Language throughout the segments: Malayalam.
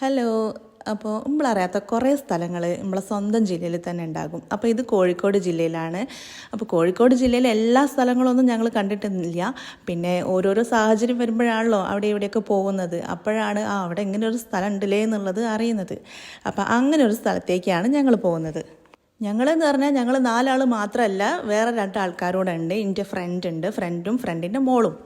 ഹലോ അപ്പോൾ നമ്മളറിയാത്ത കുറേ സ്ഥലങ്ങൾ നമ്മളെ സ്വന്തം ജില്ലയിൽ തന്നെ ഉണ്ടാകും അപ്പോൾ ഇത് കോഴിക്കോട് ജില്ലയിലാണ്. അപ്പോൾ കോഴിക്കോട് ജില്ലയിലെ എല്ലാ സ്ഥലങ്ങളൊന്നും ഞങ്ങൾ കണ്ടിട്ടില്ല പിന്നെ ഓരോരോ സാഹചര്യം വരുമ്പോഴാണല്ലോ അവിടെ ഇവിടെയൊക്കെ പോകുന്നത്. അപ്പോഴാണ് ആ അവിടെ ഇങ്ങനെ ഒരു സ്ഥലം ഉണ്ടല്ലേ എന്നുള്ളത് അറിയുന്നത്. അപ്പോൾ അങ്ങനെ ഒരു സ്ഥലത്തേക്കാണ് ഞങ്ങൾ പോകുന്നത്. ഞങ്ങളെന്ന് പറഞ്ഞാൽ ഞങ്ങൾ നാലാൾ മാത്രമല്ല വേറെ രണ്ട് ആൾക്കാരോടുണ്ട് എന്റെ ഫ്രണ്ട് ഉണ്ട്. ഫ്രണ്ടും ഫ്രണ്ടിന്റെ മോളും.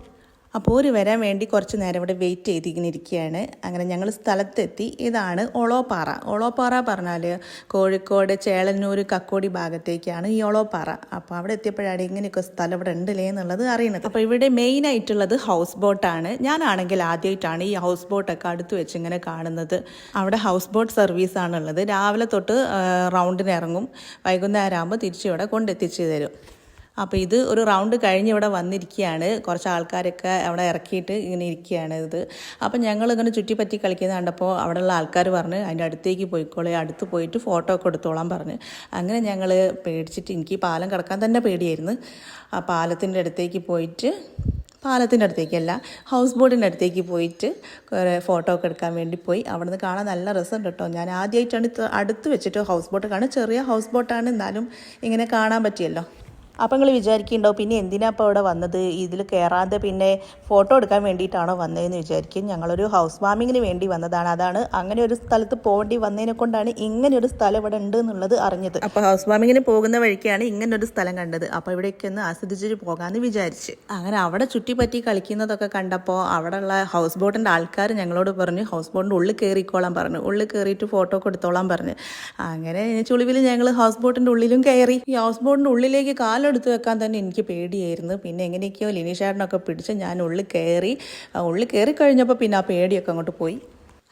അപ്പോൾ ഒരു വരാൻ വേണ്ടി കുറച്ച് നേരം ഇവിടെ വെയിറ്റ് ചെയ്തിങ്ങനെ ഇരിക്കുകയാണ്. അങ്ങനെ ഞങ്ങൾ സ്ഥലത്തെത്തി. ഇതാണ് ഒളോപ്പാറ ഒളോപ്പാറ പറഞ്ഞാൽ കോഴിക്കോട് ചേളന്നൂർ കക്കോടി ഭാഗത്തേക്കാണ് ഈ ഒളോപ്പാറ അപ്പോൾ അവിടെ എത്തിയപ്പോഴാണ് ഇങ്ങനെയൊക്കെ സ്ഥലം ഇവിടെ ഉണ്ടല്ലേ എന്നുള്ളത് അറിയുന്നത് അപ്പോൾ ഇവിടെ മെയിൻ ആയിട്ടുള്ളത് ഹൗസ് ബോട്ടാണ് ഞാനാണെങ്കിൽ ആദ്യമായിട്ടാണ് ഈ ഹൗസ് ബോട്ടൊക്കെ അടുത്ത് വെച്ച് ഇങ്ങനെ കാണുന്നത്. അവിടെ ഹൗസ് ബോട്ട് സർവീസ് ആണുള്ളത്. രാവിലെ തൊട്ട് റൗണ്ടിന് ഇറങ്ങും. വൈകുന്നേരം ആകുമ്പോൾ തിരിച്ച് ഇവിടെ കൊണ്ടെത്തിച്ച് തരും. അപ്പോൾ ഇത് ഒരു റൗണ്ട് കഴിഞ്ഞ് ഇവിടെ വന്നിരിക്കുകയാണ്. കുറച്ച് ആൾക്കാരൊക്കെ അവിടെ ഇറക്കിയിട്ട് ഇങ്ങനെ ഇരിക്കുകയാണ് ഇത്. അപ്പം ഞങ്ങൾ ഇങ്ങനെ ചുറ്റിപ്പറ്റി കളിക്കുന്നത് കണ്ടപ്പോൾ അവിടെയുള്ള ആൾക്കാർ പറഞ്ഞ് അതിന്റെ അടുത്തേക്ക് പോയിക്കോളെ അടുത്ത് പോയിട്ട് ഫോട്ടോ ഒക്കെ എടുത്തോളാൻ പറഞ്ഞ്. അങ്ങനെ ഞങ്ങൾ പേടിച്ചിട്ട് എനിക്ക് പാലം കിടക്കാൻ തന്നെ പേടിയായിരുന്നു. ആ പാലത്തിന്റെ അടുത്തേക്ക് പോയിട്ട് പാലത്തിന്റെ അടുത്തേക്കല്ല ഹൗസ് ബോട്ടിന്റെ അടുത്തേക്ക് പോയിട്ട് കുറേ ഫോട്ടോ ഒക്കെ എടുക്കാൻ വേണ്ടി പോയി. അവിടുന്ന് കാണാൻ നല്ല രസമുണ്ട് കേട്ടോ. ഞാൻ ആദ്യമായിട്ടാണ് അടുത്ത് വെച്ചിട്ട് ഹൗസ് ബോട്ട് കാണും ചെറിയ ഹൗസ് ബോട്ടാണ് എന്നാലും ഇങ്ങനെ കാണാൻ പറ്റിയല്ലോ. അപ്പം നിങ്ങൾ വിചാരിക്കുന്നുണ്ടോ പിന്നെ എന്തിനാ അപ്പോൾ അവിടെ വന്നത്? ഇതിൽ കയറാതെ പിന്നെ ഫോട്ടോ എടുക്കാൻ വേണ്ടിയിട്ടാണോ വന്നതെന്ന് വിചാരിക്കും. ഞങ്ങളൊരു ഹൗസ് വാമിങ്ങിന് വേണ്ടി വന്നതാണ്. അതാണ് അങ്ങനെ ഒരു സ്ഥലത്ത് പോകേണ്ടി വന്നതിനെ കൊണ്ടാണ് ഇങ്ങനെ ഒരു സ്ഥലം ഇവിടെ ഉണ്ട് എന്നുള്ളത് അറിഞ്ഞത്. അപ്പോൾ ഹൗസ് വാമിങ്ങിന് പോകുന്ന വഴിക്കാണ് ഇങ്ങനെ ഒരു സ്ഥലം കണ്ടത്. അപ്പോൾ ഇവിടേക്ക് ഒന്ന് ആസ്വദിച്ചിട്ട് പോകാമെന്ന് വിചാരിച്ച്. അങ്ങനെ അവിടെ ചുറ്റിപ്പറ്റി കളിക്കുന്നതൊക്കെ കണ്ടപ്പോൾ അവിടെയുള്ള ഹൗസ് ബോട്ടിന്റെ ആൾക്കാർ ഞങ്ങളോട് പറഞ്ഞു ഹൗസ് ബോട്ടിന്റെ ഉള്ളിൽ കയറിക്കോളാൻ പറഞ്ഞു. ഉള്ളിൽ കയറിയിട്ട് ഫോട്ടോ കൊടുത്തോളാൻ പറഞ്ഞു. അങ്ങനെ ചുളിവിൽ ഞങ്ങൾ ഹൗസ് ബോട്ടിന്റെ ഉള്ളിലും കയറി ഈ ഹൗസ് ബോട്ടിന്റെ ഉള്ളിലേക്ക് കാലെടുത്ത് വെക്കാൻ തന്നെ എനിക്ക് പേടിയായിരുന്നു. പിന്നെ എങ്ങനെയൊക്കെയോ ലിനീഷാടിനൊക്കെ പിടിച്ച് ഞാൻ ഉള്ളിൽ കയറി ഉള്ളിൽ കയറി കഴിഞ്ഞപ്പോൾ പിന്നെ ആ പേടിയൊക്കെ അങ്ങോട്ട് പോയി.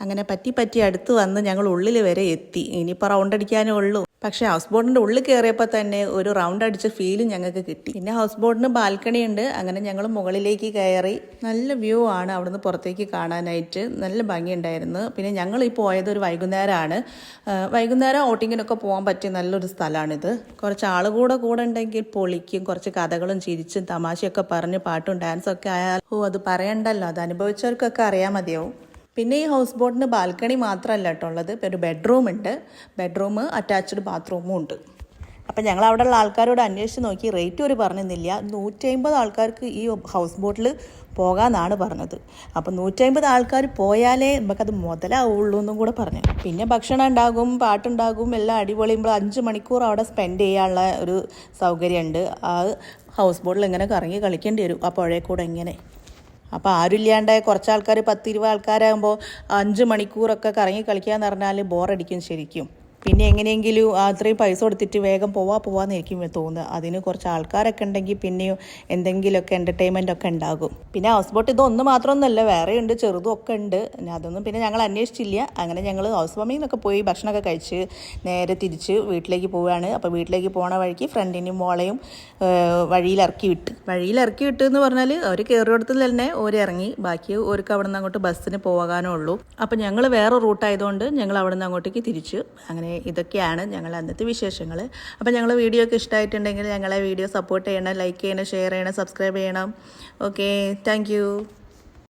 അങ്ങനെ പറ്റി പറ്റി അടുത്ത് വന്ന് ഞങ്ങൾ ഉള്ളിൽ വരെ എത്തി. ഇനിയിപ്പോൾ റൗണ്ട് അടിക്കാനേ ഉള്ളൂ. പക്ഷേ ഹൗസ് ബോട്ടിന്റെ ഉള്ളിൽ കയറിയപ്പോൾ തന്നെ ഒരു റൗണ്ട് അടിച്ച ഫീൽ ഞങ്ങൾക്ക് കിട്ടി. പിന്നെ ഹൗസ് ബോട്ടിന് ബാൽക്കണി ഉണ്ട്. അങ്ങനെ ഞങ്ങൾ മുകളിലേക്ക് കയറി നല്ല വ്യൂ ആണ് അവിടുന്ന് പുറത്തേക്ക് കാണാനായിട്ട്. നല്ല ഭംഗിയുണ്ടായിരുന്നു. പിന്നെ ഞങ്ങൾ ഈ പോയത് ഒരു വൈകുന്നേരമാണ് വൈകുന്നേരം ഓട്ടിങ്ങിനൊക്കെ പോകാൻ പറ്റിയ നല്ലൊരു സ്ഥലമാണിത് കുറച്ച് ആൾ കൂടെ കൂടെ ഉണ്ടെങ്കിൽ പൊളിക്കും. കുറച്ച് കഥകളും ചിരിച്ചും തമാശയൊക്കെ പറഞ്ഞ് പാട്ടും ഡാൻസും ഒക്കെ ആയാൽ ഓ അത് പറയണ്ടല്ലോ. അത് അനുഭവിച്ചവർക്കൊക്കെ അറിയാൻ മതിയാവും. പിന്നെ ഈ ഹൗസ് ബോട്ടിന് ബാൽക്കണി മാത്രമല്ല കേട്ടോ ഉള്ളത്. ഒരു ബെഡ്റൂം ഉണ്ട്. ബെഡ്റൂം അറ്റാച്ച്ഡ് ബാത്റൂമും ഉണ്ട്. അപ്പം ഞങ്ങൾ അവിടെയുള്ള ആൾക്കാരോട് അന്വേഷിച്ച് നോക്കി. റേറ്റ് ഒരു പറഞ്ഞിരുന്നില്ല നൂറ്റമ്പത് ആൾക്കാർക്ക് ഈ ഹൗസ് ബോട്ടിൽ പോകാമെന്നാണ് പറഞ്ഞത്. അപ്പം നൂറ്റമ്പത് ആൾക്കാർ പോയാലേ നമുക്കത് മുതലാവുള്ളൂ എന്നും കൂടെ പറഞ്ഞു. പിന്നെ ഭക്ഷണം ഉണ്ടാകും പാട്ടുണ്ടാകും എല്ലാം അടിപൊളി. അഞ്ച് മണിക്കൂർ അവിടെ സ്പെൻഡ് ചെയ്യാനുള്ള ഒരു സൗകര്യമുണ്ട്. ആ ഹൗസ് ബോട്ടിൽ ഇങ്ങനെ കറങ്ങി കളിക്കേണ്ടി വരും. ആ കൂടെ ഇങ്ങനെ. അപ്പോൾ ആരുമില്ലാണ്ട് കുറച്ച് ആൾക്കാർ പത്തിരുപത് ആൾക്കാരാകുമ്പോൾ അഞ്ച് മണിക്കൂറൊക്കെ കറങ്ങി കളിക്കുക എന്ന് പറഞ്ഞാൽ ബോറടിക്കും ശരിക്കും. പിന്നെ എങ്ങനെയെങ്കിലും അത്രയും പൈസ കൊടുത്തിട്ട് വേഗം പോവാ പോവാന്ന് എനിക്ക് തോന്നുന്നത്. അതിന് കുറച്ച് ആൾക്കാരൊക്കെ ഉണ്ടെങ്കിൽ പിന്നെയും എന്തെങ്കിലുമൊക്കെ എന്റർടൈൻമെന്റ് ഒക്കെ ഉണ്ടാകും. പിന്നെ ഹൗസ് ബോട്ട് ഇതൊന്നും മാത്രമൊന്നുമല്ല വേറെ ഉണ്ട് ചെറുതും ഒക്കെ ഉണ്ട്. അതൊന്നും പിന്നെ ഞങ്ങൾ അന്വേഷിച്ചില്ല. അങ്ങനെ ഞങ്ങൾ ഹൗസ് വാമിങ്ങിനൊക്കെ പോയി ഭക്ഷണമൊക്കെ കഴിച്ച് നേരെ തിരിച്ച് വീട്ടിലേക്ക് പോവുകയാണ്. അപ്പോൾ വീട്ടിലേക്ക് പോണ വഴിക്ക് ഫ്രണ്ടിനെയും മോളെയും വഴിയിലിറക്കി വിട്ട്. വഴിയിലിറക്കി വിട്ട് എന്ന് പറഞ്ഞാൽ അവർ കയറിയിടത്തിൽ തന്നെ ഓര് ഇറങ്ങി. ബാക്കി ഓർക്ക് അവിടെ നിന്ന് അങ്ങോട്ട് ബസ്സിന് പോകാനേ ഉള്ളൂ. അപ്പോൾ ഞങ്ങൾ വേറെ റൂട്ടായതുകൊണ്ട് ഞങ്ങൾ അവിടെ നിന്ന് അങ്ങോട്ടേക്ക് തിരിച്ചു. അങ്ങനെ ഇതൊക്കെയാണ് ഞങ്ങൾ അന്നത്തെ വിശേഷങ്ങൾ അപ്പോൾ ഞങ്ങൾ വീഡിയോ ഒക്കെ ഇഷ്ടമായിട്ടുണ്ടെങ്കിൽ ഞങ്ങളെ വീഡിയോ സപ്പോർട്ട് ചെയ്യണം ലൈക്ക് ചെയ്യണം ഷെയർ ചെയ്യണം സബ്സ്ക്രൈബ് ചെയ്യണം. Okay thank